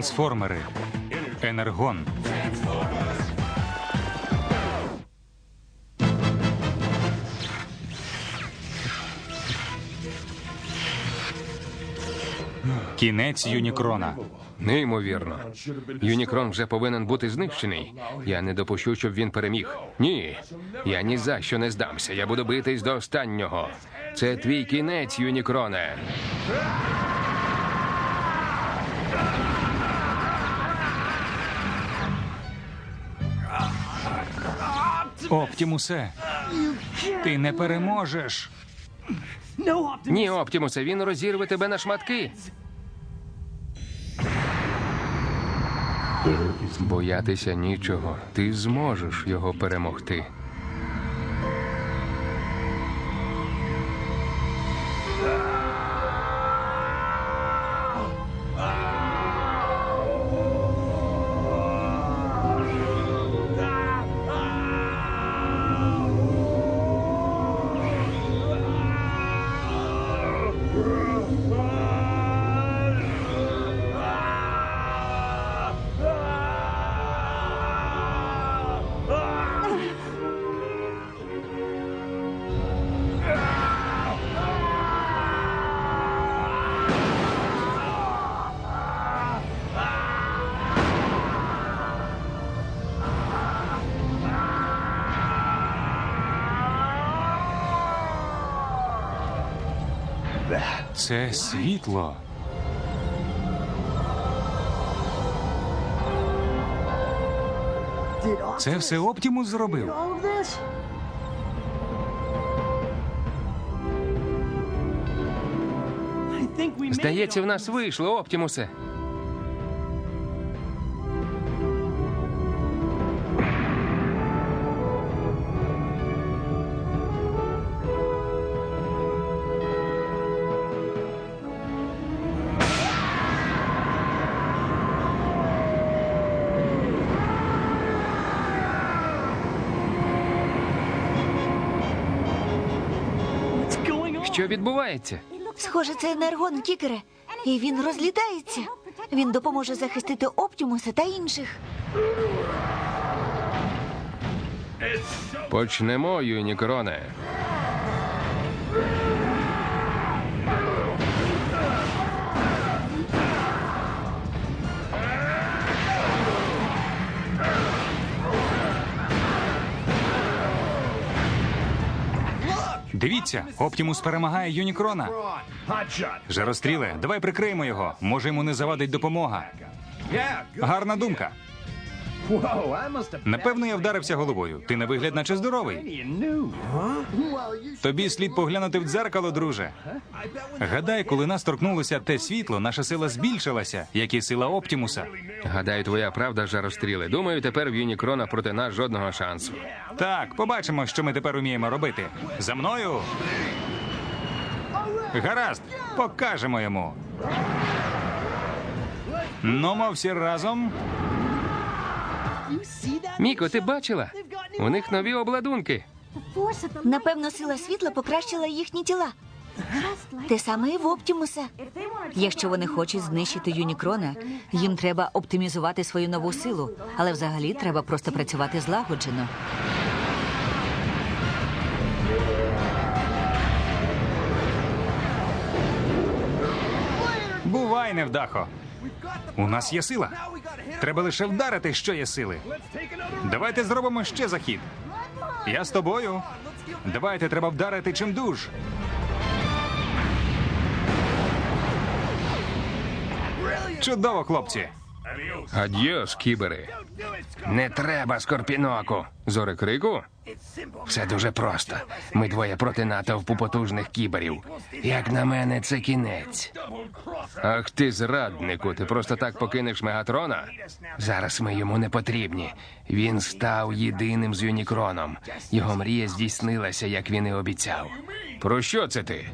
Трансформери. Енергон. Кінець Юнікрона. Неймовірно. Юнікрон вже повинен бути знищений. Я не допущу, щоб він переміг. Ні. Я ні за що не здамся. Я буду битись до останнього. Це твій кінець, Юнікроне. Оптімусе. Ти не переможеш. Ні, Оптімусе, він розірве тебе на шматки. Боятися нічого. Ти зможеш його перемогти. Це світло. Це все Оптімус зробив. Здається, в нас вийшло, Оптімусе. Що відбувається? Схоже, це енергон кікере. І він розлітається. Він допоможе захистити Оптімуса та інших. Почнемо, Юнікроне. Дивіться, Оптімус перемагає Юнікрона. Жаростріле, давай прикриємо його. Може, йому не завадить допомога. Гарна думка. Напевно, я вдарився головою. Ти на вигляд, наче здоровий. Тобі слід поглянути в дзеркало, друже. Гадай, коли нас торкнулося те світло, наша сила збільшилася, як і сила Оптімуса. Гадаю, твоя правда, жаростріли. Думаю, тепер в Юнікрона проти нас жодного шансу. Так, побачимо, що ми тепер уміємо робити. За мною. Гаразд, покажемо йому. Ну, всі разом. Міко, ти бачила? У них нові обладунки. Напевно, сила світла покращила їхні тіла. Те саме і в Оптімуса. Якщо вони хочуть знищити Юнікрона, їм треба оптимізувати свою нову силу, але взагалі треба просто працювати злагоджено. Бувай, невдахо. У нас є сила. Треба лише вдарити, що є сили. Давайте зробимо ще захід. Я з тобою. Давайте треба вдарити чимдуж. Чудово, хлопці. Адьос, кібери. Не треба, скорпіноку. Зорекрику? Все дуже просто. Ми двоє проти натовпу потужних кіберів. Як на мене, це кінець. Ах ти зраднику, ти просто так покинеш Мегатрона? Зараз ми йому не потрібні. Він став єдиним з Юнікроном. Його мрія здійснилася, як він і обіцяв. Про що це ти?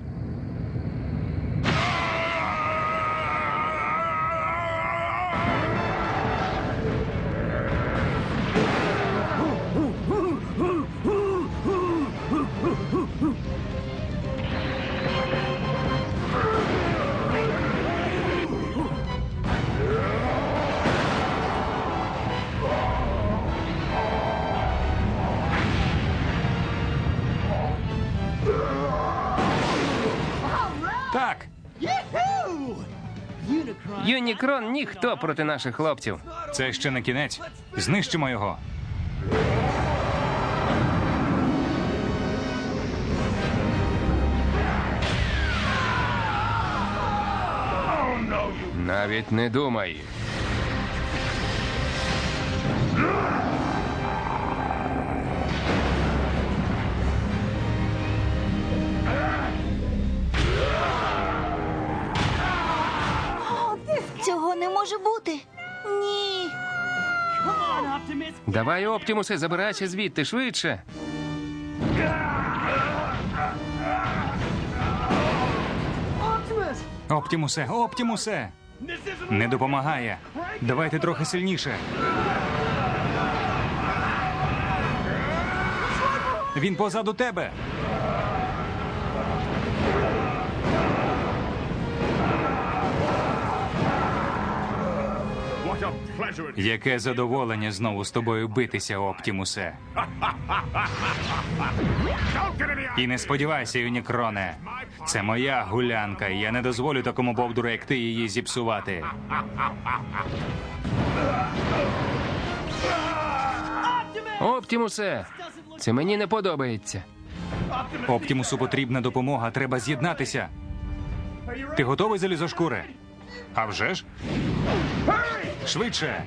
Юнікрон ніхто проти наших хлопців. Це ще не кінець. Знищимо його. Навіть не думай. Може бути. Ні. Давай, Оптімусе, забирайся звідти швидше. Оптімусе, Оптімусе! Не допомагає. Давайте трохи сильніше. Він позаду тебе. Яке задоволення знову з тобою битися, Оптімусе. І не сподівайся, Юнікроне. Це моя гулянка, і я не дозволю такому бовдуру, як ти її зіпсувати. Оптімусе, це мені не подобається. Оптімусу потрібна допомога, треба з'єднатися. Ти готовий, залізошкуре? А вже ж? Швидше!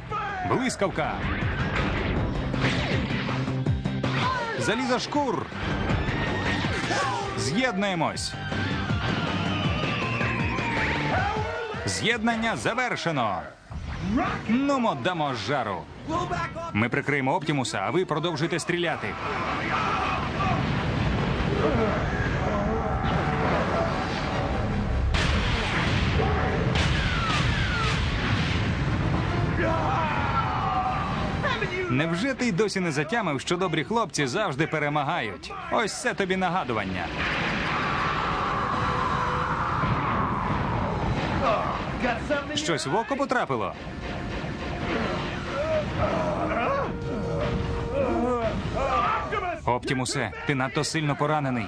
Блискавка! Залізошкур! З'єднуємось! З'єднання завершено! Нумо дамо жару! Ми прикриємо Оптімуса, а ви продовжуйте стріляти. Невже ти й досі не затямив, що добрі хлопці завжди перемагають? Ось це тобі нагадування. Щось в око потрапило. Оптімусе, ти надто сильно поранений.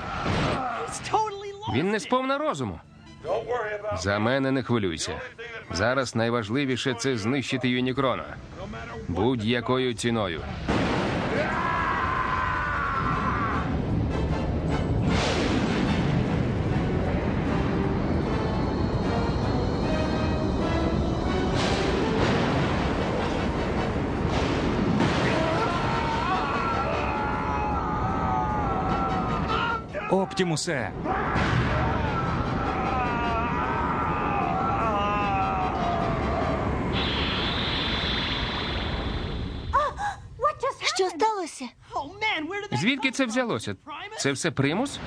Він не сповна розуму. За мене не хвилюйся. Зараз найважливіше це знищити Юнікрона. Будь-якою ціною. Оптімусе. Що сталося? Звідки це взялося? Це все примус?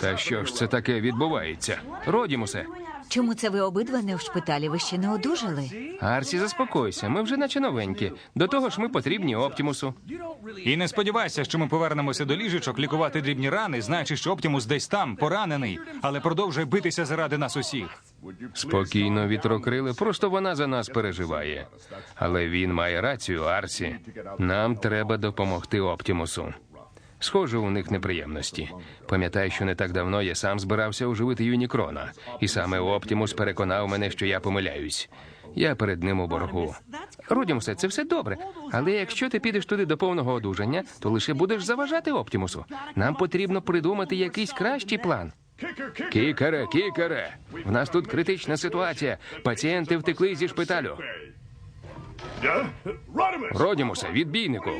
Та що ж це таке відбувається? Родімусе, Чому це ви обидва не в шпиталі? Ви ще не одужали? Арсі, заспокойся. Ми вже наче новенькі. До того ж, ми потрібні Оптімусу. І не сподівайся, що ми повернемося до ліжечок лікувати дрібні рани, знаючи, що Оптімус десь там, поранений, але продовжує битися заради нас усіх. Спокійно, вітрокрили, просто вона за нас переживає. Але він має рацію, Арсі. Нам треба допомогти Оптімусу. Схоже, у них неприємності. Пам'ятай, що не так давно я сам збирався оживити Юнікрона, і саме Оптімус переконав мене, що я помиляюсь. Я перед ним у боргу. Родімусе, це все добре. Але якщо ти підеш туди до повного одужання, то лише будеш заважати Оптімусу. Нам потрібно придумати якийсь кращий план. Кікере, кікере! В нас тут критична ситуація. Пацієнти втекли зі шпиталю. Родімусе, відбійнику.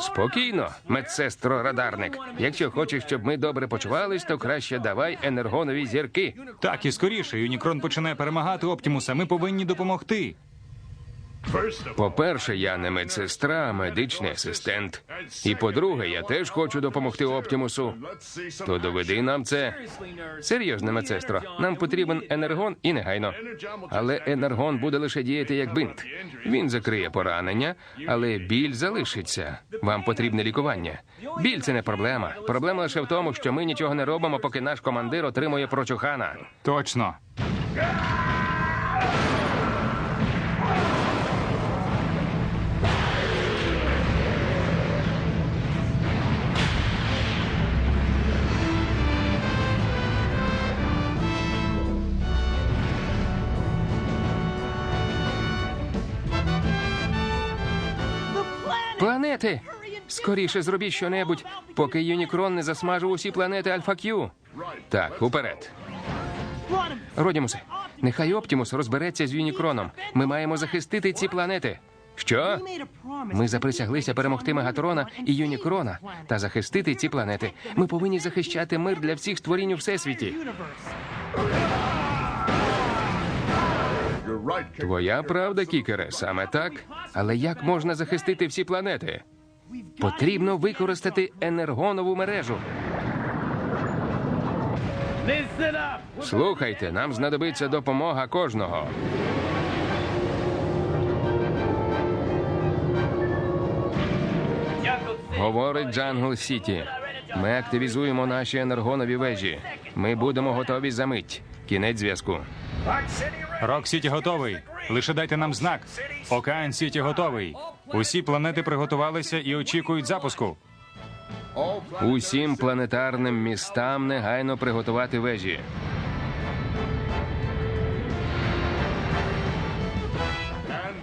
Спокійно, медсестро радарник. Якщо хочеш, щоб ми добре почувались, то краще давай енергонові зірки. Так і скоріше, Юнікрон починає перемагати Оптімуса. Ми повинні допомогти. По-перше, я не медсестра, а медичний асистент. І по-друге, я теж хочу допомогти Оптімусу. То доведи нам це. Серйозно, медсестро, нам потрібен енергон і негайно. Але енергон буде лише діяти як бинт. Він закриє поранення, але біль залишиться. Вам потрібне лікування. Біль це не проблема. Проблема лише в тому, що ми нічого не робимо, поки наш командир отримує прочухана. Точно. Планети! Скоріше зробіть щонебудь, поки Юнікрон не засмажив усі планети Альфа Кью. Так, уперед. Родімусе, нехай Оптімус розбереться з Юнікроном. Ми маємо захистити ці планети. Що? Ми заприсяглися перемогти Мегатрона і Юнікрона та захистити ці планети. Ми повинні захищати мир для всіх створінь у всесвіті. Твоя правда, Кікере, саме так. Але як можна захистити всі планети? Потрібно використати енергонову мережу. Слухайте, нам знадобиться допомога кожного. Говорить Джангл Сіті. Ми активізуємо наші енергонові вежі. Ми будемо готові за мить. Кінець зв'язку. Рок Сіті готовий. Лише дайте нам знак. Океан Сіті готовий. Усі планети приготувалися і очікують запуску. Усім планетарним містам негайно приготувати вежі.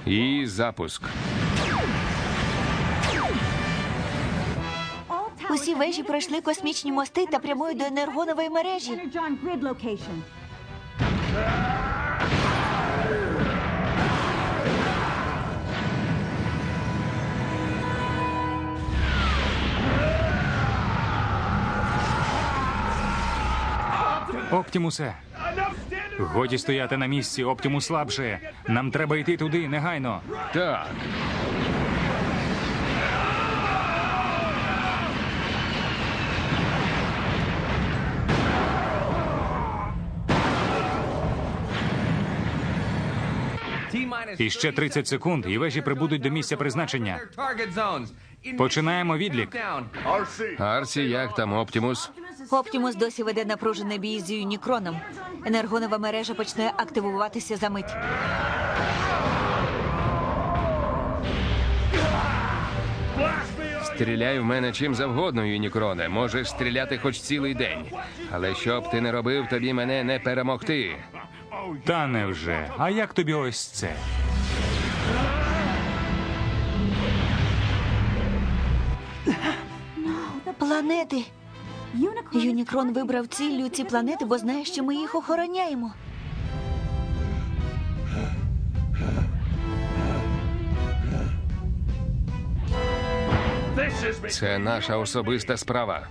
І запуск. Усі вежі пройшли космічні мости та прямують до енергонової мережі. Оптімусе. Годі стояти на місці, Оптімус слабше. Нам треба йти туди негайно. Так. І ще 30 секунд, і вежі прибудуть до місця призначення. Починаємо відлік. Арсі, як там Оптімус? Оптімус досі веде напружений бій з Юнікроном. Енергонова мережа почне активуватися за мить. Стріляй в мене чим завгодно, Юнікроне. Можеш стріляти хоч цілий день. Але що б ти не робив, тобі мене не перемогти. Та невже. А як тобі ось це? Планети. Юнікрон вибрав ціллю ці планети, бо знає, що ми їх охороняємо. Це наша особиста справа.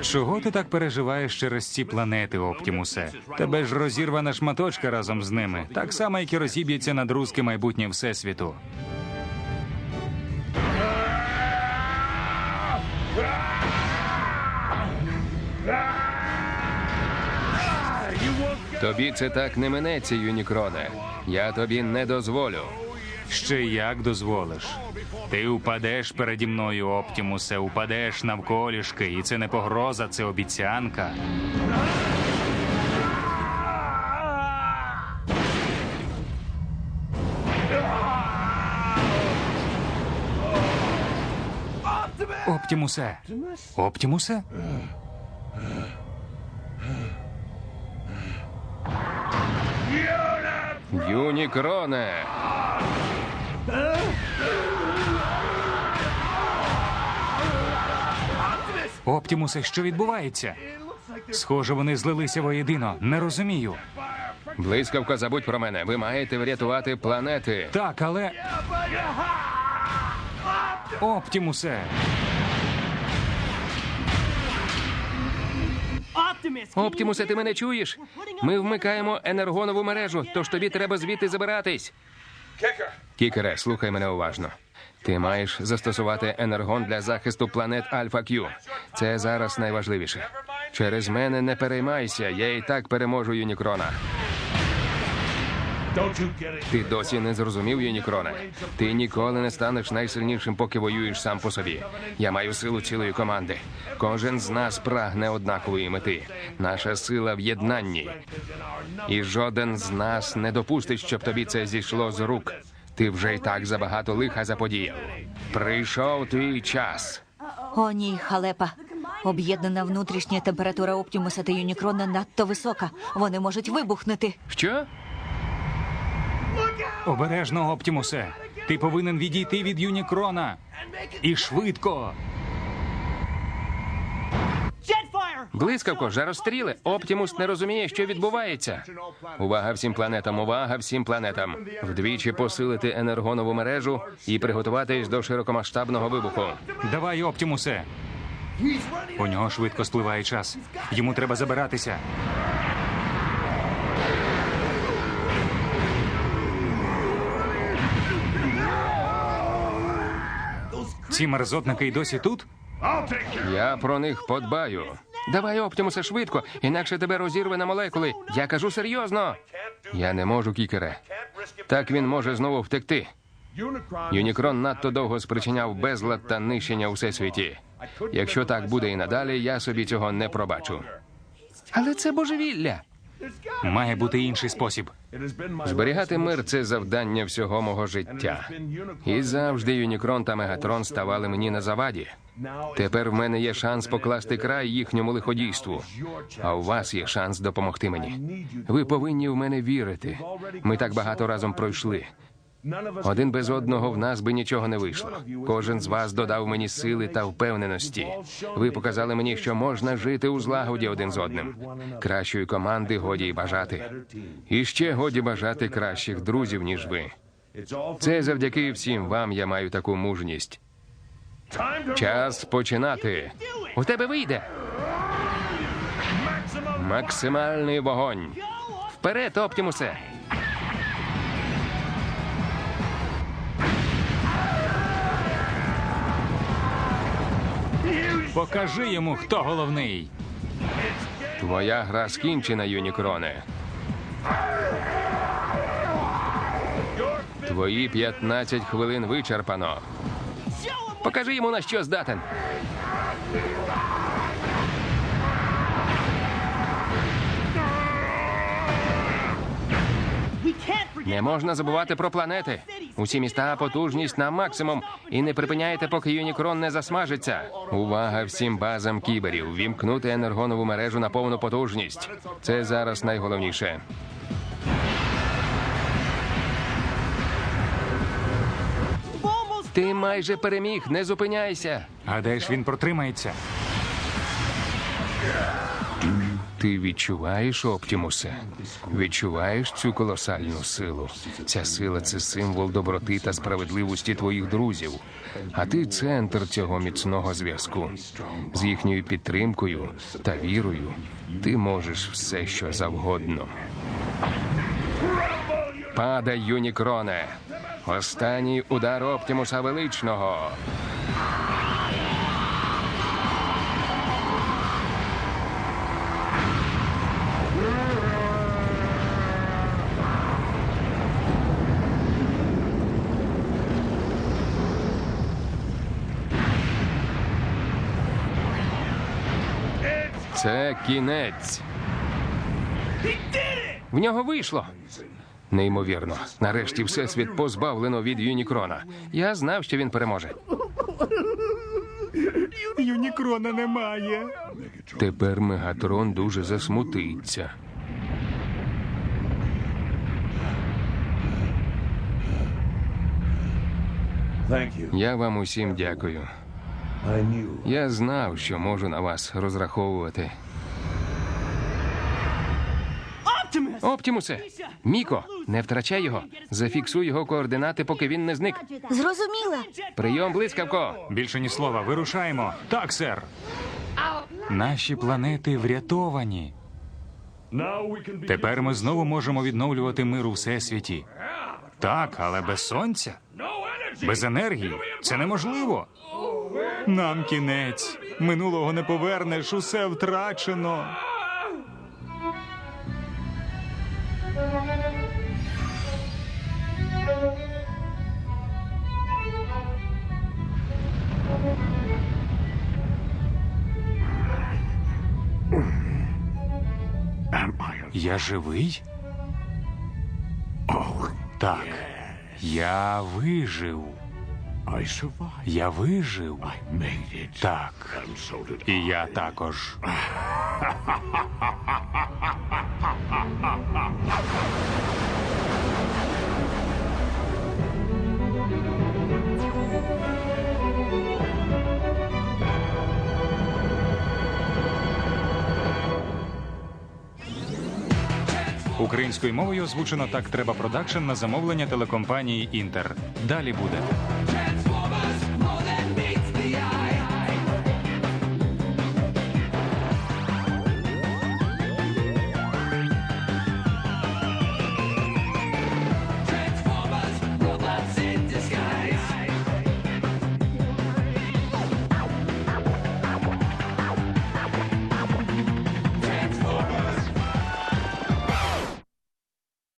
Чого ти так переживаєш через ці планети, Оптімусе? Тебе ж розірве на шматочки разом з ними, так само, як і розіб'ється на друзки майбутнє всесвіту. Тобі це так не минеться, Юнікроне. Я тобі не дозволю. Ще як дозволиш. Ти упадеш переді мною, Оптімусе, упадеш навколішки, і це не погроза, це обіцянка. Оптімусе. Оптімусе? Юнікроне! Оптімусе, що відбувається? Схоже, вони злилися воєдино. Не розумію. Блискавка, забудь про мене. Ви маєте врятувати планети. Так, але. Оптімусе. Оптімусе, ти мене чуєш? Ми вмикаємо енергонову мережу, тож тобі треба звідти забиратись. Кікере, слухай мене уважно. Ти маєш застосувати енергон для захисту планет Альфа Кью. Це зараз найважливіше. Через мене не переймайся, я і так переможу Юнікрона. Ти досі не зрозумів, Юнікроне. Ти ніколи не станеш найсильнішим, поки воюєш сам по собі. Я маю силу цілої команди. Кожен з нас прагне однакової мети. Наша сила в єднанні. І жоден з нас не допустить, щоб тобі це зійшло з рук. Ти вже й так забагато лиха заподіяв. Прийшов твій час. О, ні, халепа. Об'єднана внутрішня температура Оптімуса та Юнікрона надто висока. Вони можуть вибухнути. Що? Обережно, Оптімусе. Ти повинен відійти від Юнікрона. І швидко. Блискавко, жаростріли. Оптімус не розуміє, що відбувається. Увага всім планетам, увага всім планетам. Вдвічі посилити енергонову мережу і приготуватись до широкомасштабного вибуху. Давай, Оптімусе. У нього швидко спливає час. Йому треба забиратися. Ці мерзотники й досі тут? Я про них подбаю. Давай, Оптімусе, швидко, інакше тебе розірве на молекули. Я кажу серйозно. Я не можу, кікере. Так він може знову втекти. Юнікрон надто довго спричиняв безлад та нищення у всесвіті. Якщо так буде і надалі, я собі цього не пробачу. Але це божевілля. Має бути інший спосіб. Зберігати мир це завдання всього мого життя. І завжди Юнікрон та Мегатрон ставали мені на заваді. Тепер в мене є шанс покласти край їхньому лиходійству. А у вас є шанс допомогти мені. Ви повинні в мене вірити. Ми так багато разом пройшли. Один без одного в нас би нічого не вийшло. Кожен з вас додав мені сили та впевненості. Ви показали мені, що можна жити у злагоді один з одним. Кращої команди годі й бажати. І ще годі бажати кращих друзів, ніж ви. Це завдяки всім вам я маю таку мужність. Час починати. У тебе вийде. Максимальний вогонь. Вперед, Оптімусе! Покажи йому, хто головний. Твоя гра скінчена, Юнікроне. Твої 15 хвилин вичерпано. Покажи йому на що здатен. Не можна забувати про планети. Усі міста потужність на максимум. І не припиняйте, поки Юнікрон не засмажиться. Увага всім базам кіберів. Вімкнути енергонову мережу на повну потужність. Це зараз найголовніше. Ти майже переміг, не зупиняйся. Гадаєш, він протримається. Ти відчуваєш, Оптімусе? Відчуваєш цю колосальну силу? Ця сила це символ доброти та справедливості твоїх друзів. А ти центр цього міцного зв'язку. З їхньою підтримкою та вірою ти можеш все, що завгодно. Падай, Юнікроне! Останній удар Оптімуса величного. Це кінець. В нього вийшло. Неймовірно. Нарешті всесвіт позбавлено від Юнікрона. Я знав, що він переможе. Юнікрона немає. Тепер Мегатрон дуже засмутиться. Я вам усім дякую. Я знав, що можу на вас розраховувати. Оптімусе! Міко, не втрачай його. Зафіксуй його координати, поки він не зник. Зрозуміла. Прийом блискавко. Більше ні слова, вирушаємо. Так, сер. Наші планети врятовані. Тепер ми знову можемо відновлювати мир у всесвіті. Так, але без сонця, без енергії це неможливо. Нам кінець. Минулого не повернеш, усе втрачено. Я живий? Так. Я вижив. Я вижив. Так. І я також. Українською мовою озвучено так треба продакшн на замовлення телекомпанії Інтер. Далі буде.